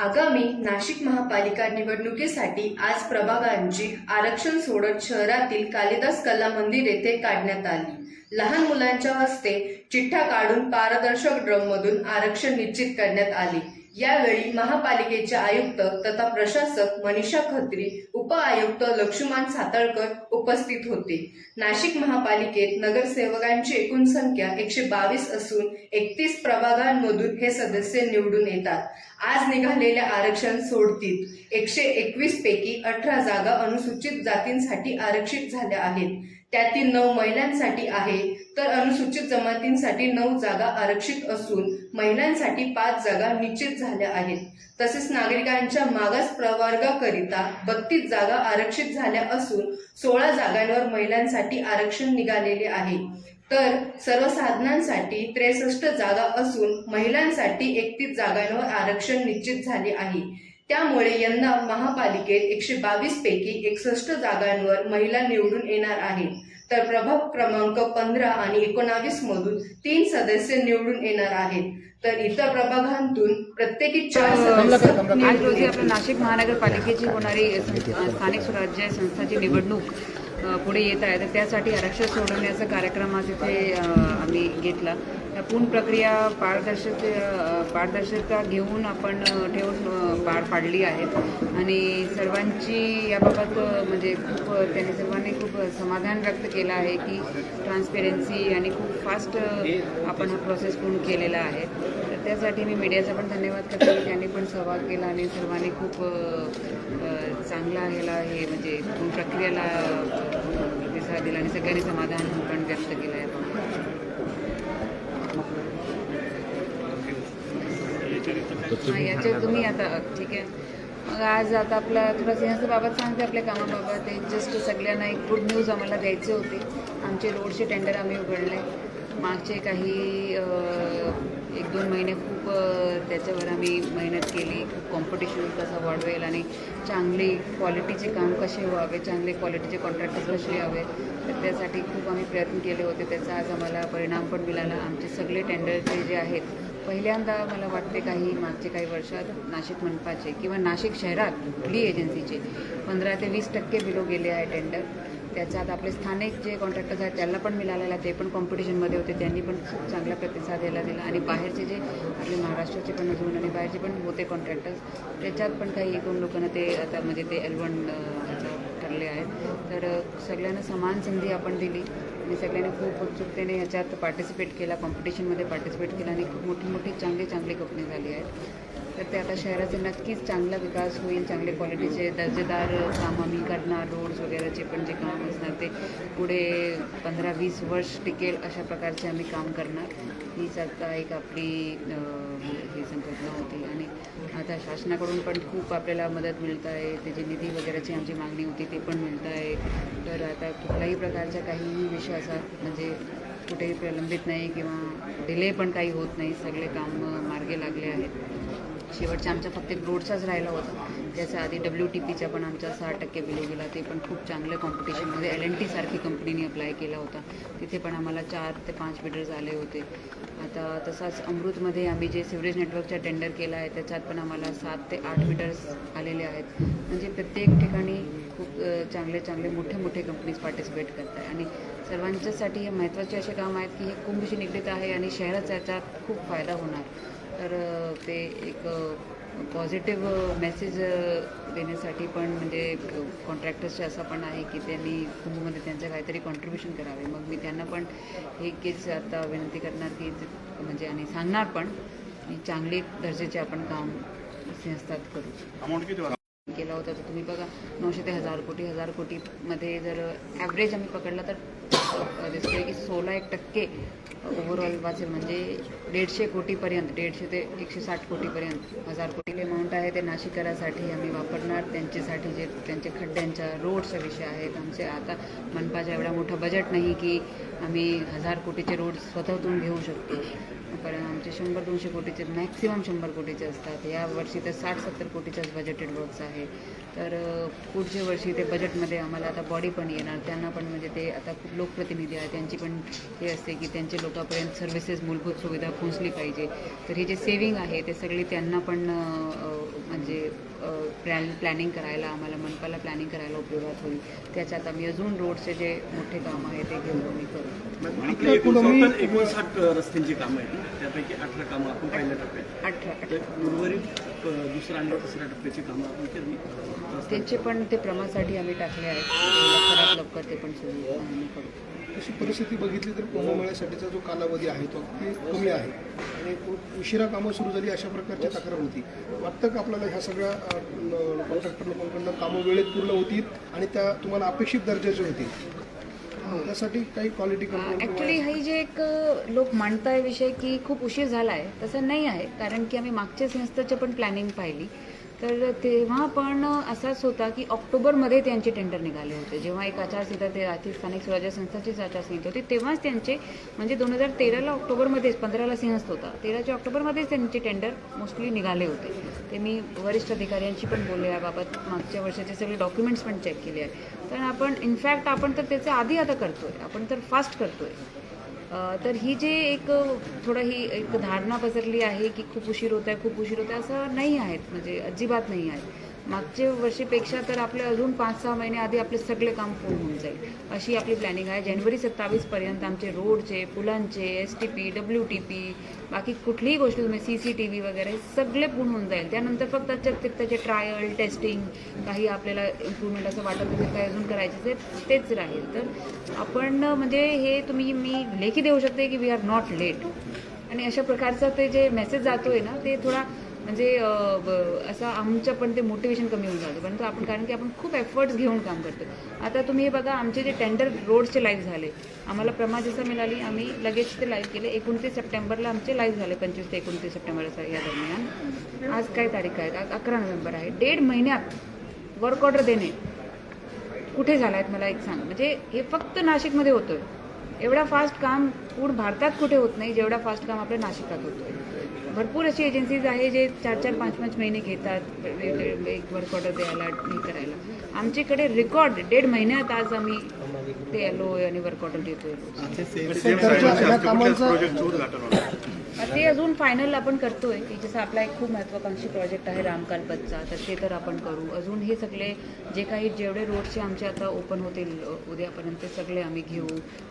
आगामी नाशिक महापालिका निवडणुकीसाठी आज प्रभागांची आरक्षण सोडत शहरातील कालिदास कला मंदिर येथे काढण्यात आली. लहान मुलांच्या हस्ते चिठ्ठा काढून पारदर्शक ड्रममधून आरक्षण निश्चित करण्यात आले. यावेळी महापालिकेचे आयुक्त तथा प्रशासक मनीषा खत्री उप आयुक्त लक्ष्मण सातळकर उपस्थित होते. नाशिक महापालिकेत नगरसेवकांची एकूण संख्या एकशे बावीस असून एकतीस प्रभागांमधून हे सदस्य निवडून येतात. आज निघालेल्या आरक्षण सोडतीत. एकशे एकवीस पैकी अठरा जागा अनुसूचित जातींसाठी आरक्षित झाल्या आहेत. त्यातील नऊ महिलांसाठी आहे तर अनुसूचित जमातींसाठी नऊ जागा आरक्षित असून महिलांसाठी पाच जागा निश्चित झाल्या आहेत. तसेच नागरिकांच्या मागास प्रवर्गाकरिता बत्तीस जागा आरक्षित झाल्या असून सोळा जागांवर महिलांसाठी आरक्षण निघालेले आहे. तर सर्वसाधनांसाठी त्रेसष्ट जागा असून महिलांसाठी एकतीस जागांवर आरक्षण निश्चित झाले आहे. त्यामुळे यंदा महापालिकेत एकशे बावीस पैकी एकसष्ट जागांवर महिला निवडून येणार आहेत. तर प्रभाग क्रमांक पंधरा आणि एकोणावीस मधून तीन सदस्य निवडून येणार आहेत. तर इतर प्रभागांतून प्रत्येकी चार सदस्य आज रोजी आपल्या नाशिक महानगरपालिकेची होणारी स्थानिक स्वराज्य संस्थाची निवडणूक पुढे येत आहे. तर त्यासाठी आरक्षण सोडवण्याचा कार्यक्रम आज इथे आम्ही घेतला. त्या पूर्ण प्रक्रिया पारदर्शक पारदर्शकता घेऊन आपण ठेवून पार पाडली आहे. आणि सर्वांची याबाबत म्हणजे खूप त्यांनी सर्वांनी खूप समाधान व्यक्त केलं आहे की ट्रान्सपेरन्सी आणि खूप फास्ट आपण हा प्रोसेस पूर्ण केलेला आहे. त्यासाठी मी मीडियाचा पण धन्यवाद करते. त्यांनी पण सहभाग केला आणि सर्वांनी खूप चांगला ह्याला हे म्हणजे प्रक्रियेला प्रतिसाद दिला आणि सगळ्यांनी समाधान पण व्यक्त केलं आहे हां याच्यात तुम्ही आता ठीक आहे. मग आज आता आपला थोडा सिंहस्थाबाबत सांगते आपल्या कामाबाबत. एक जस्ट सगळ्यांना एक गुड न्यूज आम्हाला द्यायचे होते. आमचे रोडचे टेंडर आम्ही उघडले. मागचे काही एक दोन महिने खूप त्याच्यावर आम्ही मेहनत केली. खूप कॉम्पिटिशन कसं वाढवेल आणि चांगली क्वालिटीचे काम कसे व्हावे चांगले क्वालिटीचे कॉन्ट्रॅक्टर्स कसे यावे तर त्यासाठी खूप आम्ही प्रयत्न केले होते. त्याचा आज आम्हाला परिणाम पण मिळाला. आमचे सगळे टेंडरचे जे आहेत पहिल्यांदा मला वाटते काही मागचे काही वर्षात नाशिक मनपाचे किंवा नाशिक शहरात कुठली एजन्सीचे पंधरा ते वीस टक्के बिलो गेले आहे टेंडर त्याच्यात आपले स्थानिक जे कॉन्ट्रॅक्टर्स आहेत त्यांना पण मिळालेला ते पण कॉम्पिटिशनमध्ये होते त्यांनी पण खूप चांगला प्रतिसाद यायला दिला. आणि बाहेरचे जे आपले महाराष्ट्राचे पण अजून आणि बाहेरचे पण होते कॉन्ट्रॅक्टर्स त्याच्यात पण काही एकूण दोन लोकांना ते आता म्हणजे ते एल वन ठरले आहेत. तर सगळ्यांना समान संधी आपण दिली आणि सगळ्यांनी खूप उत्सुकतेने ह्याच्यात पार्टिसिपेट केला कॉम्पिटिशनमध्ये पार्टिसिपेट केला आणि खूप मोठी मोठी चांगली चांगली कंपनी झाली आहे. तर ते आता शहराचे नक्कीच चांगला विकास होईल चांगले क्वालिटीचे दर्जेदार काम आम्ही करणार रोड्स वगैरेचे पण जे काम असणार ते पुढे पंधरा वीस वर्ष टिकेल अशा प्रकारचे आम्ही काम करणार. हीच आता एक आपली ही संकल्पना होती. आणि आता शासनाकडून पण खूप आपल्याला मदत मिळत आहे त्याची निधी वगैरेची आमची मागणी होती ते पण मिळत आहे तर आता कुठल्याही प्रकारच्या काहीही विश्वासात म्हणजे कुठेही प्रलंबित नाही किंवा डिले पण काही होत नाही. सगळे काम मार्गे लागले आहेत. शेवटच्या आमच्या फक्त एक रोडचाच राहिला होता. त्याच्या आधी डब्ल्यू टी पीचा पण आमचा सहा टक्के बिलो गेला. ते पण खूप चांगलं कॉम्पिटिशनमध्ये एल एन टी सारखी कंपनीने अप्लाय केला होता. तिथे पण आम्हाला चार ते पाच बिडर्स आले होते. आता तसाच अमृतमध्ये आम्ही जे सिवरेज नेटवर्कचा टेंडर केला आहे त्याच्यात पण आम्हाला सात ते आठ बिडर्स आलेले आहेत. म्हणजे प्रत्येक ठिकाणी खूप चांगले चांगले मोठे मोठे कंपनीज पार्टिसिपेट करत आहे आणि सर्वांच्यासाठी हे महत्त्वाचे असे काम आहेत की हे कुंभशी निगडीत आहे आणि शहराचा याच्यात खूप फायदा होणार. तर ते एक पॉझिटिव्ह मेसेज देण्यासाठी पण म्हणजे कॉन्ट्रॅक्टर्सचे असं पण आहे की त्यांनी कुंभमध्ये त्यांचं काहीतरी कॉन्ट्रीब्युशन करावे. मग मी त्यांना पण हे केस आता विनंती करणार की म्हणजे आणि सांगणार पण चांगली दर्जाचे आपण काम सिंहस्थात करू. केला होता तर तुम्ही बघा नऊशे ते हजार कोटी हजार कोटीमध्ये जर ॲव्हरेज आम्ही पकडला तर अ, की सोळा एक टक्के ओव्हरऑल वाचेल म्हणजे दीडशे कोटीपर्यंत दीडशे ते एकशे साठ कोटीपर्यंत हजार कोटी अमाऊंट आहे ते नाशिकरासाठी आम्ही वापरणार. त्यांच्यासाठी जे त्यांचे खड्ड्यांच्या रोडचा विषय आहेत. आमचे आता मनपाचा एवढा मोठा बजेट नाही की आम्ही हजार कोटीचे रोड स्वतःतून घेऊ शकतो. कारण आमचे शंभर दोनशे कोटीचे मॅक्सिमम शंभर कोटीचे असतात. या वर्षी तर साठ सत्तर कोटीच्याच बजेटेड वर्क्स आहे. तर पुढच्या वर्षी ते बजेटमध्ये आम्हाला आता बॉडी पण येणार. त्यांना पण म्हणजे ते आता खूप लोकप्रतिनिधी आहेत. त्यांची पण हे असते की त्यांच्या लोकांपर्यंत सर्व्हिसेस मूलभूत सुविधा पोहोचली पाहिजे. तर हे जे सेविंग आहे ते सगळी त्यांना पण म्हणजे प्लॅन प्लॅनिंग करायला आम्हाला मनपाला प्लॅनिंग करायला उपयोगात होईल. त्याच्यात आम्ही अजून रोडचे जे मोठे काम आहे ते घेऊन आम्ही करू. एकोणसाठ रस्त्यांची कामं आहेत त्यापैकी अठरा कामं आपण पहिल्या टप्प्यात. अठरा उर्वरित दुसऱ्या आणि तिसऱ्या टप्प्याची कामं आपण केली. त्यांचे पण ते प्रमासाठी आम्ही टाकले आहेत. लवकरात लवकर ते पण सुरू आम्ही करू. अशी परिस्थिती बघितली तर कुंभमेळ्यासाठीचा जो कालावधी आहे तो अगदी कमी आहे. आणि खूप उशिरा कामं सुरू झाली अशा प्रकारची तक्रार होती. वाटतं का आपल्याला ह्या सगळ्या कॉन्ट्रॅक्टर लोकांकडनं कामं वेळेत पूर्ण होतील आणि त्या तुम्हाला अपेक्षित दर्जाचे होतील? त्यासाठी काही क्वालिटी कंट्रोल ॲक्च्युली ही जे एक लोक मांडताय विषय की खूप उशीर झाला आहे तसं नाही आहे. कारण की आम्ही मागच्या संस्थेची पण प्लॅनिंग पाहिली. तर तेव्हा पण असाच होता की ऑक्टोबरमध्ये त्यांचे टेंडर निघाले होते. जेव्हा एक आचारसंहिता ते राष्ट्रीय स्थानिक स्वराज्य संस्थाचीच आचारसंहिता होती तेव्हाच त्यांचे म्हणजे दोन हजार तेराला ऑक्टोबरमध्येच पंधराला सिंहस्थ होता. तेराच्या ऑक्टोबरमध्येच त्यांचे टेंडर मोस्टली निघाले होते. ते मी वरिष्ठ अधिकाऱ्यांशी पण बोलले याबाबत. मागच्या वर्षाचे सगळे डॉक्युमेंट्स पण चेक केले आहे तर आपण इनफॅक्ट आपण तर त्याच्या आधी आता करतोय. आपण तर फास्ट करतोय. तर ही जे एक थोडं ही एक धारणा पसरली आहे की खूप उशीर होत आहे खूप उशीर होत आहे असं नाही आहेत म्हणजे अजिबात नाही आहे मागच्या वर्षीपेक्षा तर आपले अजून पाच सहा महिने आधी आपले सगळे काम पूर्ण होऊन जाईल. अशी आपली प्लॅनिंग आहे. जानेवारी सत्तावीसपर्यंत आमचे रोडचे पुलांचे S T P W T P बाकी कुठलीही गोष्ट तुम्ही सी सी टी व्ही वगैरे सगळे पूर्ण होऊन जाईल. त्यानंतर फक्त त्याच्यात त्याचे ट्रायल टेस्टिंग काही आपल्याला इम्प्रूव्हमेंट असं वाटत असेल काही अजून करायचे असेल तेच राहील. तर आपण म्हणजे हे तुम्ही मी लेखी देऊ शकते की वी आर नॉट लेट आणि अशा प्रकारचा ते जे मेसेज जातोय ना ते थोडा म्हणजे ब- असं आमचं पण ते मोटिवेशन कमी होऊन जातं. परंतु आपण कारण की आपण खूप एफर्ट्स घेऊन काम करतो. आता तुम्ही हे बघा आमचे जे टेंडर रोडचे लाईव्ह झाले आम्हाला प्रमा जसं मिळाली. आम्ही लगेच ते लाईव्ह केले. एकोणतीस सप्टेंबरला आमचे लाईव्ह झाले पंचवीस ते एकोणतीस सप्टेंबर या दरम्यान. आज काय तारीख आहे? आज अकरा नोव्हेंबर आहे. डेड महिन्यात वर्क ऑर्डर देणे. कुठे झाला आहेत मला एक सांग. म्हणजे हे फक्त नाशिकमध्ये होतं एवढा फास्ट काम पूर्ण भारतात कुठे होत नाही जेवढा फास्ट काम आपल्या नाशिकात होतोय. भरपूर अशी एजन्सीज आहे जे चार चार पाच पाच महिने घेतात एक वर्क ऑर्डर द्यायला हे करायला आमच्याकडे रेकॉर्ड दीड महिन्यात आज आम्ही ते एलो आणि वर्क ऑर्डर देतोय ते अजून फायनल आपण करतोय की जसं आपला एक खूप महत्वाकांक्षी प्रोजेक्ट आहे रामकालपतचा तर ते तर आपण करू. अजून हे सगळे जे काही जेवढे रोडचे आमचे आता ओपन होतील उद्यापर्यंत सगळे आम्ही घेऊ.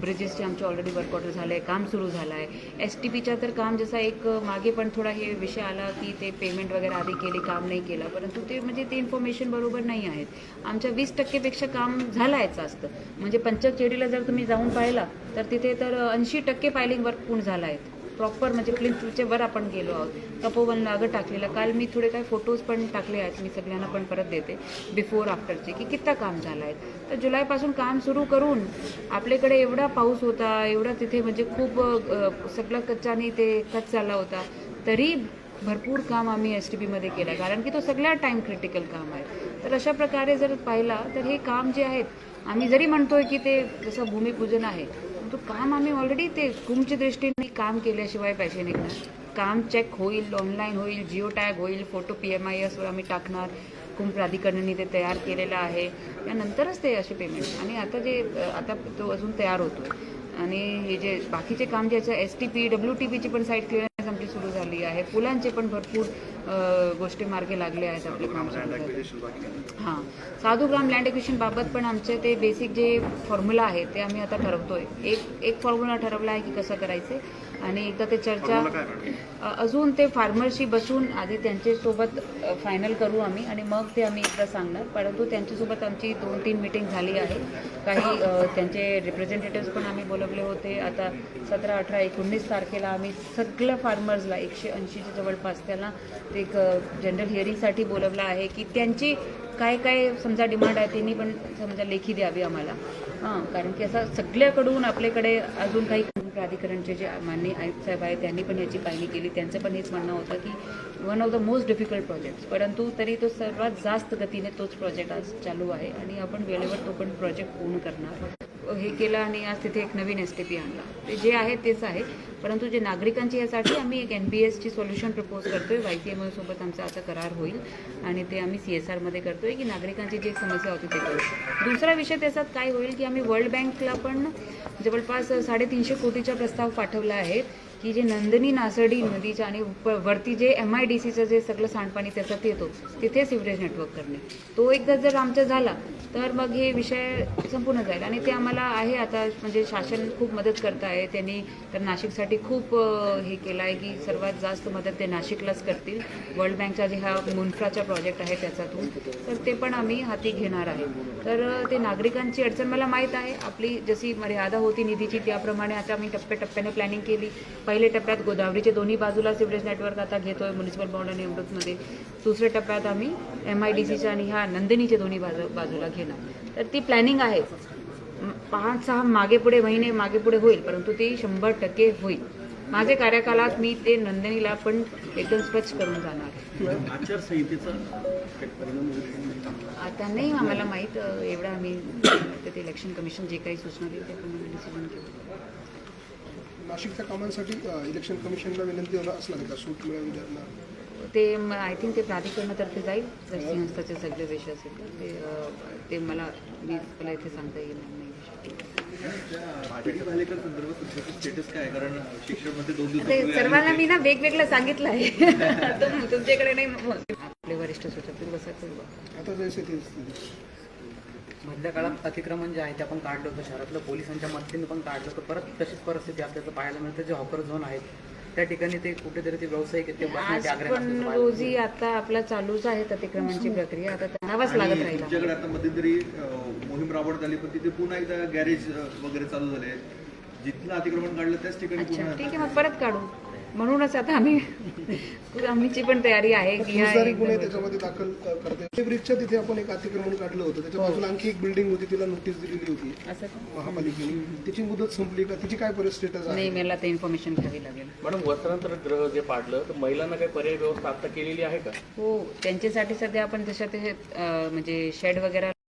ब्रिजेसचे आमचे ऑलरेडी वर्कआउट झालं आहे काम सुरू झालं आहे एस टी पीच्या तर काम जसा एक मागे पण थोडा हे विषय आला की ते पेमेंट वगैरे आधी केले काम नाही केलं. परंतु ते म्हणजे ते इन्फॉर्मेशन बरोबर नाही आहेत. आमच्या वीस टक्केपेक्षा काम झालं आहे जास्त म्हणजे पंचखेडीला जर तुम्ही जाऊन पाहिला तर तिथे तर ऐंशी टक्के फायलिंग वर्क पूर्ण झालं आहे. प्रॉपर म्हणजे प्लिंथचे वर आपण गेलो आहोत. तपोवन नागं टाकलेलं. काल मी थोडे काही फोटोज पण टाकले आहेत. मी सगळ्यांना पण परत देते. बिफोर आफ्टरचे की कित्ता काम झालं आहे. तर जुलैपासून काम सुरू करून आपल्याकडे एवढा पाऊस होता एवढा तिथे म्हणजे खूप सगळं कच्चाने ते कच चालला होता. तरी भरपूर काम आम्ही एस टी बीमध्ये केलं. आहे कारण की तो सगळ्यात टाईम क्रिटिकल काम आहे. तर अशा प्रकारे जर पाहिला तर हे काम जे आहेत आम्ही जरी म्हणतोय की ते जसं भूमिपूजन आहे तो काम आम्ही ऑलरेडी ते कुमच्या दृष्टीने काम केल्याशिवाय पैसे निघणार काम चेक होईल ऑनलाईन होईल जिओ टॅग होईल फोटो पी एम आय एसवर आम्ही टाकणार. कुंभ प्राधिकरणाने ते तयार केलेलं आहे. त्यानंतरच ते असे पेमेंट आणि आता जे आता तो अजून तयार होतो. आणि हे जे बाकीचे काम जे S T P W T पीची पण साईट आमची सुरू झाली आहे. पुलांचे पण भरपूर गोष्टी मार्गे लागले आहेत आपले काम सुरू झाले. हां. साधू ग्राम लँड एक्विशन बाबत पण आमचे ते बेसिक जे फॉर्म्युला आहे ते आम्ही आता ठरवतोय. एक एक फॉर्म्युला ठरवला आहे की कसं करायचे? आणि एकदा ते चर्चा अजून ते फार्मरशी बसून आधी त्यांच्यासोबत फायनल करू आम्ही आणि मग ते आम्ही एकदा सांगणार. परंतु त्यांच्यासोबत आमची दोन तीन मिटिंग झाली आहे. काही त्यांचे रिप्रेझेंटेटिव्स पण आम्ही बोलवले होते. आता सतरा अठरा एकोणीस तारखेला आम्ही सगळ्या फार्मर्सला एकशे ऐंशीच्या जवळपास त्याला ते एक जनरल हिअरिंगसाठी बोलवलं आहे की त्यांची काय काय समजा डिमांड आहे त्यांनी पण समजा लेखी द्यावी आम्हाला. हां कारण की असं सगळ्याकडून आपल्याकडे अजून काही प्राधिकरणचे जे मान्य आयुक्त साहेब आहेत त्यांनी पण याची पाहणी केली. त्यांचं पण हेच म्हणणं होतं की one of the most difficult project परंतु तरी तो सर्वात जास्त गतीने तोच प्रोजेक्ट आज चालू आहे आणि आपण वेळेवर तो पण प्रोजेक्ट पूर्ण करणार. हे केलं आणि आज तिथे एक नवीन एस टी पी आणला. ते जे आहे तेच आहे. परंतु जे नागरिकांची यासाठी आम्ही एक एन बी एसची सोल्युशन प्रपोज करतोय. वाय सी एम सोबत आमचा आता करार होईल. आणि ते आम्ही सी एस आरमध्ये करतोय की नागरिकांची जी एक समस्या होती ते करू. दुसरा विषय त्याच्यात काय होईल की आम्ही वर्ल्ड बँकला पण जवळपास साडेतीनशे कोटीचा प्रस्ताव पाठवला आहे की जे नंदिनी नासडी नदीच्या आणि वरती जे एम आय डी सीचं जे सगळं सांडपाणी त्याच्यात येतो तिथे सिवरेज नेटवर्क करणे. तो एकदा जर आमचा झाला तर मग हे विषय संपूर्ण जाईल आणि ते आम्हाला आहे आता म्हणजे शासन खूप मदत करत आहे त्यांनी तर नाशिकसाठी खूप हे केलं आहे की सर्वात जास्त मदत ते नाशिकलाच करतील. वर्ल्ड बँकचा जे हा मुन्फ्राचा प्रोजेक्ट आहे त्याच्यातून तर ते पण आम्ही हाती घेणार आहे. तर ते नागरिकांची अडचण मला माहीत आहे. आपली जशी मर्यादा होती निधीची त्याप्रमाणे आता आम्ही टप्प्याटप्प्याने प्लॅनिंग केली. पहिल्या टप्प्यात गोदावरीचे दोन्ही बाजूला सिवरेज नेटवर्क आता घेतो आहे म्युन्सिपल बॉन्ड आणि अमृतमध्ये दुसऱ्या टप्प्यात आम्ही एम आय डी सीच्या आणि ह्या नंदिनीच्या दोन्ही बाजू बाजूला घेणार. तर ती प्लॅनिंग आहे. पाच सहा मागे पुढे महिने मागे पुढे होईल परंतु ती शंभर टक्के होईल. माझे कार्यकालात मी ते नंदिनीला पण एकदम स्वच्छ करून जाणार. आता नाही आम्हाला माहीत एवढं आम्ही ते इलेक्शन कमिशन जे काही सूचना देईल त्याप्रमाणे डिसिजन घेऊ. नाशिकच्या कामांसाठी इलेक्शन कमिशनला विनंती आहे का? सूट मिळावी त्यांना ते आय थिंक ते प्राधिकरणातर्फे जाईल. जर सिंहस्थाचे सगळे विषय असेल तर ते ते मला मी मला इथे सांगता येणार नाही सर्वांना मी ना वेगवेगळं सांगितलं आहे. तुम- तुमच्याकडे नाही आपले वरिष्ठ ते स्थिती. मधल्या काळात अतिक्रमण जे आहे ते आपण काढलं होतं. शहरातलं पोलिसांच्या मदतीने पण काढलं होतं. परत तशीच परिस्थिती आपल्याला पाहायला मिळते. जे हॉकर झोन आहेत त्या ठिकाणी ते कुठेतरी ते व्यावसायिक आहेत ते आज बसण्याचे आग्रह पण असल्याचं पाहायला रोजी आता आपला चालूच आहे अतिक्रमणची प्रक्रिया आता करावाच लागत आणि राहील. तुमच्याकडे आता मध्यंतरी अं, मोहीम राबवण्यात आली पण तिथे पुन्हा एकदा गॅरेज अं, वगैरे चालू झाले. जिथलं अतिक्रमण काढलं त्याच ठिकाणी अच्छा पुन्हा ठीक आहे मग परत काढू. म्हणूनच आता आम्ही आमची पण तयारी आहे की गुन्हे त्याच्यामध्ये दाखल करते. ते ब्रिजच्या तिथे आपण एक अतिक्रमण काढलं होतं. त्याच्या बाजूला आणखी एक बिल्डिंग होती तिला नोटीस दिलेली होती. असं का? महापालिकेने. तिची मुदत संपली का? तिची काय परिस्थिती स्टेटस आहे? नाही मला ते इन्फॉर्मेशन घ्यावी लागेल. मॅडम वस्त्रांतर ग्रह जे पाडलं तर महिलांना काही पर्याय व्यवस्था आता केलेली आहे का? हो त्यांच्यासाठी सध्या आपण तशा ते म्हणजे शेड वगैरे